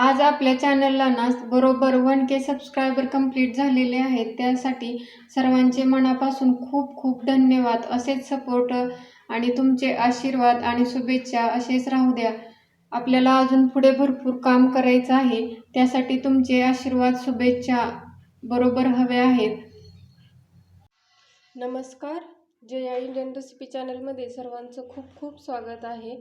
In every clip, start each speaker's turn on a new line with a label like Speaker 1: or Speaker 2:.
Speaker 1: आज आपल्या चॅनलला ना बरोबर वन के सबस्क्रायबर कंप्लीट झालेले आहेत. त्यासाठी सर्वांचे मनापासून खूप खूप धन्यवाद. असेच सपोर्ट आणि तुमचे आशीर्वाद आणि शुभेच्छा असेच राहू द्या. आपल्याला अजून पुढे भरपूर काम करायचं आहे. त्यासाठी तुमचे आशीर्वाद शुभेच्छा बरोबर हवे आहेत. नमस्कार. जया इंडियन रेसिपी चॅनलमध्ये सर्वांचं खूप खूप स्वागत आहे.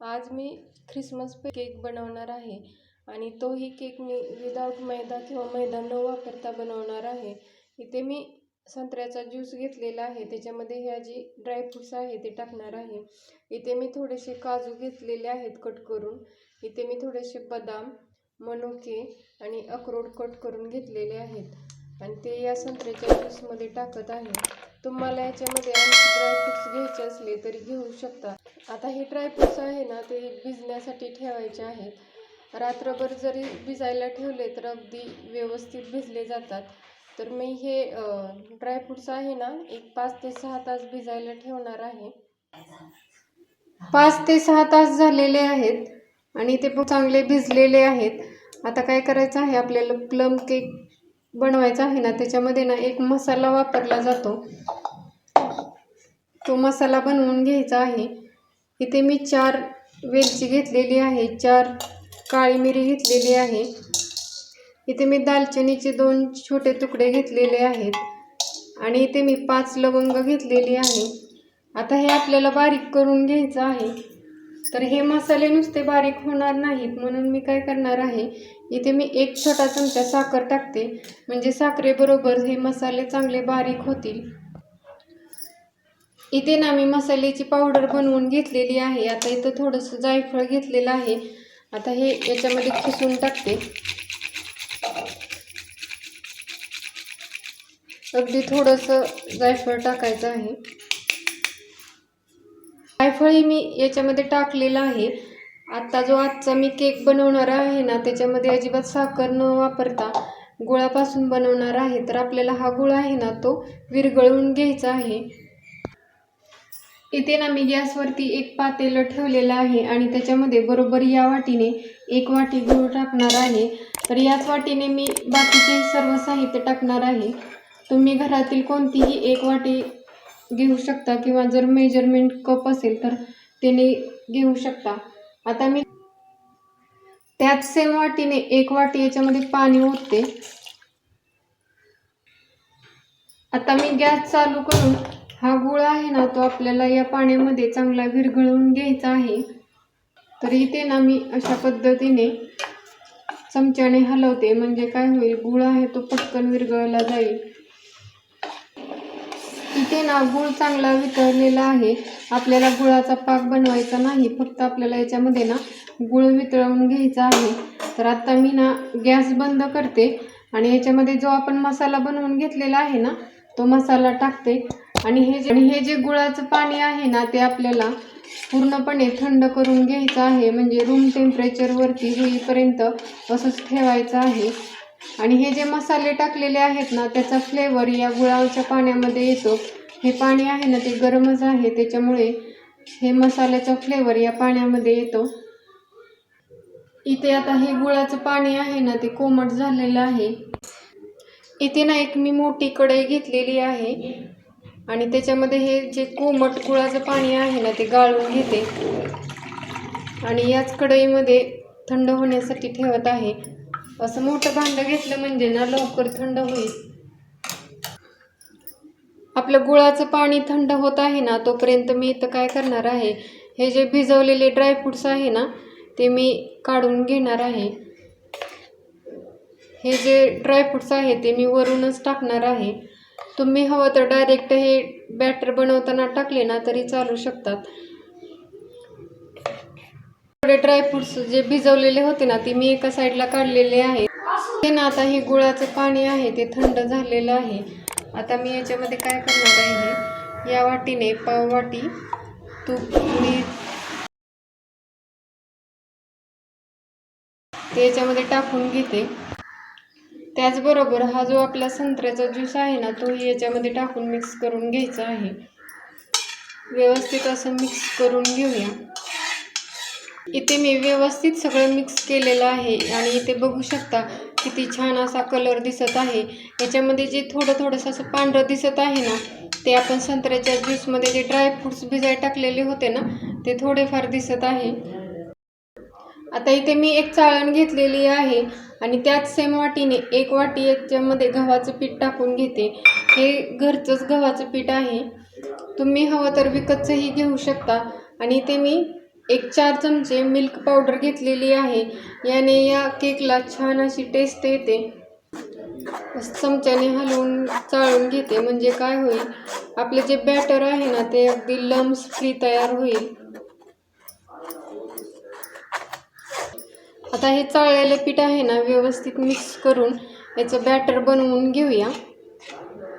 Speaker 1: आज मी ख्रिसमस केक बनवणार आहे. आणि तोही केक मी विदाऊट मैदा किंवा मैदा न वापरता बनवणार आहे. इथे मी संत्र्याचा ज्यूस घेतलेला आहे. त्याच्यामध्ये ह्या जी ड्रायफ्रुट्स आहे ते टाकणार आहे. इथे मी थोडेसे काजू घेतलेले आहेत कट करून. इथे मी थोडेसे बदाम मनुके आणि अक्रोड कट करून घेतलेले आहेत. आणि ते या संत्र्याच्या ज्यूसमध्ये टाकत आहे. तुम्हाला याच्यामध्ये आणखी ड्रायफ्रुट्स घ्यायचे असले तरी घेऊ शकता. आता हे ड्रायफ्रुट्स आहे ना ते भिजण्यासाठी ठेवायचे आहेत. रात्रभर जरी भिजायला ठेवले तर अगदी व्यवस्थित भिजले जातात. तर मी हे ड्रायफ्रुट्स आहे ना एक पाच ते सहा तास भिजायला ठेवणार आहे. पाच ते सहा तास झालेले आहेत आणि ते पण चांगले भिजलेले आहेत. आता काय करायचं आहे आपल्याला प्लम केक बनवायचा आहे ना त्याच्यामध्ये ना एक मसाला वापरला जातो. तो मसाला बनवून घ्यायचा आहे. इथे मी चार वेलची घेतलेली आहे चार काळी मिरी घेतलेली आहे. इथे मी दालचिनीचे दोन छोटे तुकडे घेतलेले आहेत. आणि इथे मी पाच लवंग घेतलेली आहे. आता हे आपल्याला बारीक करून घ्यायचं आहे. तर हे मसाले नुसते बारीक होणार नाहीत म्हणून मी काय करणार आहे इथे मी एक छोटा चमचा साखर टाकते. म्हणजे साखरेबरोबर हे मसाले चांगले बारीक होतील. इथे ना मी मसाल्याची पावडर बनवून घेतलेली आहे. आता इथं थोडंसं जायफळ घेतलेलं आहे. आता हे याच्यामध्ये खिसून टाकते. अगदी थोडंसं जायफळ टाकायचं आहे. जायफळही मी याच्यामध्ये टाकलेलं आहे. आता जो आजचा मी केक बनवणार आहे ना त्याच्यामध्ये अजिबात साखर न वापरता गुळापासून बनवणार आहे. तर आपल्याला हा गुळ आहे ना तो विरघळवून घ्यायचा आहे. इथे ना मी गॅसवरती एक पातेलं ठेवलेलं आहे आणि त्याच्यामध्ये बरोबर या वाटीने एक वाटी गूळ टाकणार आहे. तर याच वाटीने मी बाकीचे सर्व साहित्य टाकणार आहे. तुम्ही घरातील कोणतीही एक वाटी घेऊ शकता किंवा जर मेजरमेंट कप असेल तर त्याने घेऊ शकता. आता मी त्याच सेम वाटीने एक वाटी याच्यामध्ये पाणी ओतते. आता मी गॅस चालू करून हा गुळ आहे ना तो आपल्याला या पाण्यामध्ये चांगला विरघळवून घ्यायचा आहे. तर इथे ना मी अशा पद्धतीने चमच्याने हलवते. म्हणजे काय होईल गुळ आहे तो पटकन विरघळला जाईल. इथे ना गुळ चांगला वितळलेला आहे. आपल्याला गुळाचा पाक बनवायचा नाही. फक्त आपल्याला याच्यामध्ये ना गुळ वितळवून घ्यायचा आहे. तर आत्ता मी ना गॅस बंद करते. आणि याच्यामध्ये जो आपण मसाला बनवून घेतलेला आहे ना तो मसाला टाकते. आणि हे जे आणि हे जे गुळाचं पाणी आहे ना ते आपल्याला पूर्णपणे थंड करून घ्यायचं आहे. म्हणजे रूम टेम्परेचरवरती होईपर्यंत असंच ठेवायचं आहे. आणि हे जे मसाले टाकलेले आहेत ना त्याचा फ्लेवर या गुळाच्या पाण्यामध्ये येतो. हे पाणी आहे ना ते गरमच आहे. त्याच्यामुळे हे मसाल्याचा फ्लेवर या पाण्यामध्ये येतो. इथे आता हे गुळाचं पाणी आहे ना ते कोमट झालेलं आहे. इथे ना एक मी मोठी कढई घेतलेली आहे. आणि त्याच्यामध्ये हे जे कोमट गुळाचं पाणी आहे ना ते गाळून घेते. आणि याच कढईमध्ये थंड होण्यासाठी ठेवत आहे. असं मोठं भांडं घेतलं म्हणजे ना लवकर थंड होईल. आपलं गुळाचं पाणी थंड होत आहे ना तोपर्यंत मी इथं काय करणार आहे हे जे भिजवलेले ड्रायफ्रुट्स आहे ना ते मी काढून घेणार आहे. हे जे ड्रायफ्रुट्स आहे ते मी वरूनच टाकणार आहे. तुम्ही हवं तर डायरेक्ट हे बॅटर बनवताना टाकले ना तरी चालू शकतात. थोडे ड्रायफ्रुट्स जे भिजवलेले होते ना ते मी एका साईडला काढलेले आहे. ते ना आता हे गुळाचं पाणी आहे ते थंड झालेलं आहे. आता मी याच्यामध्ये काय करणार आहे या वाटीने पाव वाटी तूप मी ते याच्यामध्ये टाकून घेते. त्याचबरोबर हा जो आपला संत्र्याचा ज्यूस आहे ना तोही याच्यामध्ये टाकून मिक्स करून घ्यायचा आहे. व्यवस्थित असं मिक्स करून घेऊया. इथे मी व्यवस्थित सगळं मिक्स केलेलं आहे आणि इथे बघू शकता किती छान असा कलर दिसत आहे. याच्यामध्ये जे थोडं थोडंसं असं पांढरं दिसत आहे ना ते आपण संत्र्याच्या ज्यूसमध्ये जे ड्रायफ्रूट्स भिजाय टाकलेले होते ना ते थोडेफार दिसत आहे. आता इथे मी एक चाळण घेतलेली आहे आणि त्याच सेम वाटीने एक वाटी याच्यामध्ये गव्हाचं पीठ टाकून घेते. हे घरचंच गव्हाचं पीठ आहे. तुम्ही हवं तर विकतचंही घेऊ शकता. आणि इथे मी एक चार चमचे मिल्क पावडर घेतलेली आहे. याने या केकला छान अशी टेस्ट येते. चमच्याने हलवून चाळून घेते. म्हणजे काय होईल? आपले जे बॅटर आहे ना ते अगदी लम्स फ्री तयार होईल. आता हे चाळलेलं पीठ आहे ना व्यवस्थित मिक्स करून याचं बॅटर बनवून घेऊया.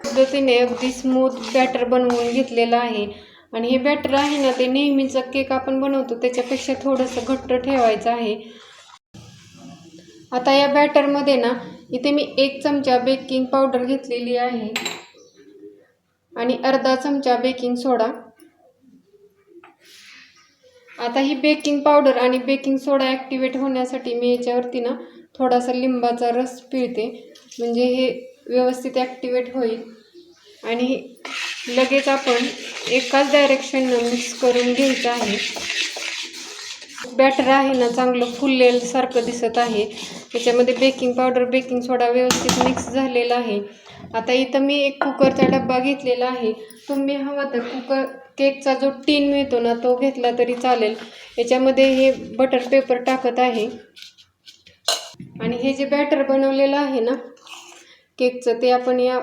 Speaker 1: पद्धतीने अगदी स्मूथ बॅटर बनवून घेतलेलं आहे. आणि हे बॅटर आहे ना ते नेहमीचा केक आपण बनवतो त्याच्यापेक्षा थोडंसं घट्ट ठेवायचं आहे. आता या बॅटरमध्ये ना इथे मी एक चमचा बेकिंग पावडर घेतलेली आहे. आणि अर्धा चमचा बेकिंग सोडा आता ही बेकिंग पावडर आणि बेकिंग सोडा ॲक्टिवेट होण्यासाठी मी याच्यावरती ना थोडासा लिंबाचा रस पिळते. म्हणजे हे व्यवस्थित ॲक्टिवेट होईल. आणि लगेच आपण एकाच डायरेक्शननं मिक्स करून घ्यायचं आहे. बॅटर आहे ना चांगलं फुललेल्यासारखं दिसत आहे. त्याच्यामध्ये बेकिंग पावडर बेकिंग सोडा व्यवस्थित मिक्स झालेला आहे. आता इथं मी एक कुकरचा डब्बा घेतलेला आहे. तुम्ही हवा तर कुकर केकचा जो टीन मिळतो ना तो घेतला तरी चालेल. याच्यामध्ये हे बटर पेपर टाकत आहे. आणि हे जे बॅटर बनवलेलं आहे ना केकचं ते आपण या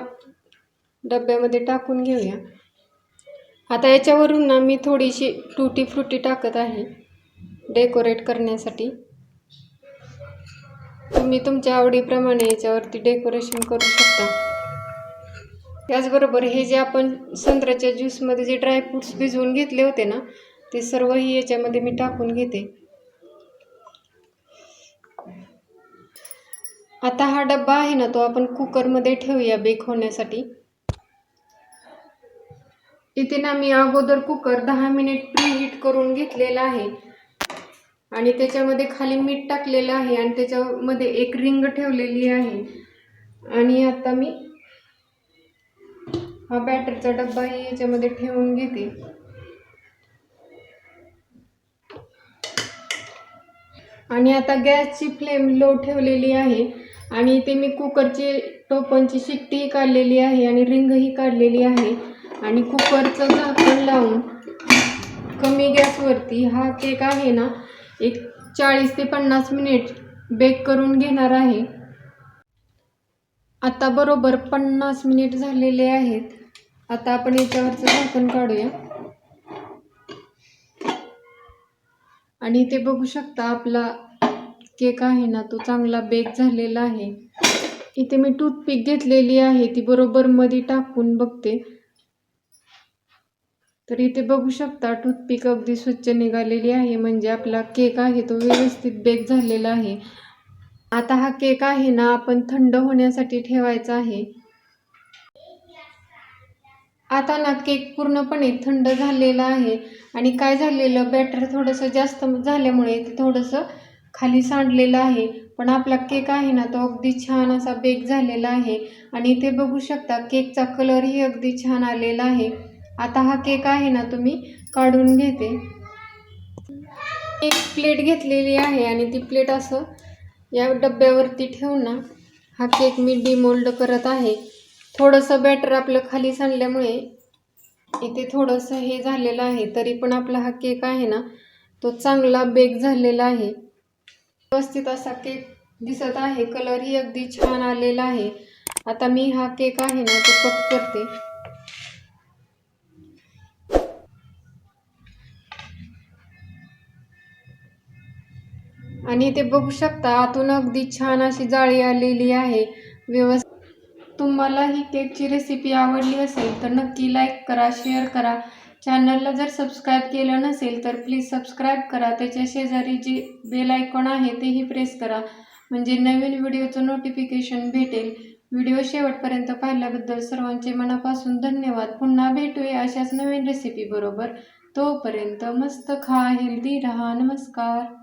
Speaker 1: डब्यामध्ये टाकून घेऊया. आता याच्यावरून ना मी थोडीशी टुटी फ्रुटी टाकत आहे डेकोरेट करण्यासाठी. तुम्ही तुमच्या आवडीप्रमाणे याच्यावरती डेकोरेशन करू शकता. त्याचबरोबर हे जे आपण संत्र्याच्या ज्यूसमध्ये जे ड्रायफ्रूट्स भिजवून घेतले होते ना ते सर्वही याच्यामध्ये मी टाकून घेते. आता हा डब्बा आहे ना तो आपण कुकरमध्ये ठेवूया बेक होण्यासाठी. इथे ना मी अगोदर कुकर दहा मिनिट प्रीहीट करून घेतलेला आहे. आणि त्याच्यामध्ये खाली मीठ टाकलेलं आहे आणि त्याच्यामध्ये एक रिंग ठेवलेली आहे. आणि आता मी हा बॅटरचा डब्बाही याच्यामध्ये ठेवून घेते. आणि आता गॅसची फ्लेम लो ठेवलेली आहे आणि इथे मी कुकरची टोपणची शिट्टीही काढलेली आहे आणि रिंगही काढलेली आहे. आणि कुकरचं झाकण लावून कमी गॅसवरती हा केक आहे ना एक चाळीस ते पन्नास मिनिट बेक करून घेणार आहे. आता बरोबर पन्नास मिनिट झालेले आहेत. आता आपण याच्यावरचं झाकण काढूया. आणि इथे बघू शकता आपला केक आहे ना तो चांगला बेक झालेला आहे. इथे मी टूथपिक घेतलेली आहे ती बरोबर मध्ये टाकून बघते. तर इथे बघू शकता टूथपिक अगदी स्वच्छ निघालेली आहे म्हणजे आपला केक आहे तो व्यवस्थित बेक झालेला आहे. आता हा केक आहे ना आपण थंड होण्यासाठी ठेवायचा आहे. आता ना केक पूर्णपणे थंड झालेला आहे. आणि काय झालेलं? बॅटर थोडंसं जास्त झाल्यामुळे ते थोडंसं खाली सांडलेलं आहे. पण आपला केक आहे ना तो अगदी छान असा बेक झालेला आहे. आणि इथे बघू शकता केकचा कलरही अगदी छान आलेला आहे. आता हा केक आहे ना तुम्ही काढून घेते. एक प्लेट घेतलेली आहे आणि ती प्लेट असं या डब्यावरती ठेवून ना हा केक मी डिमोल्ड करत आहे. थोडंसं बॅटर आपलं खाली सांडल्यामुळे इथे थोडंसं हे झालेलं आहे तरी पण आपला हा केक आहे ना तो चांगला बेक झालेला आहे. व्यवस्थित असा केक दिसत आहे कलरही अगदी छान आलेला आहे. आता मी हा केक आहे ना तो कट करते. आणि ते बघू शकता आतून अगदी छान अशी जाळी आलेली आहे. व्यवस्थित तुम्हाला ही केकची रेसिपी आवडली असेल तर नक्की लाईक करा शेअर करा. चॅनलला जर सबस्क्राईब केलं नसेल तर प्लीज सबस्क्राईब करा. त्याच्या शेजारी जे बेल आयकॉन आहे तेही प्रेस करा. म्हणजे नवीन व्हिडिओचं नोटिफिकेशन भेटेल. व्हिडिओ शेवटपर्यंत पाहिल्याबद्दल सर्वांचे मनापासून धन्यवाद. पुन्हा भेटूया अशाच नवीन रेसिपी बरोबर. तोपर्यंत मस्त खा हेल्दी रहा. नमस्कार.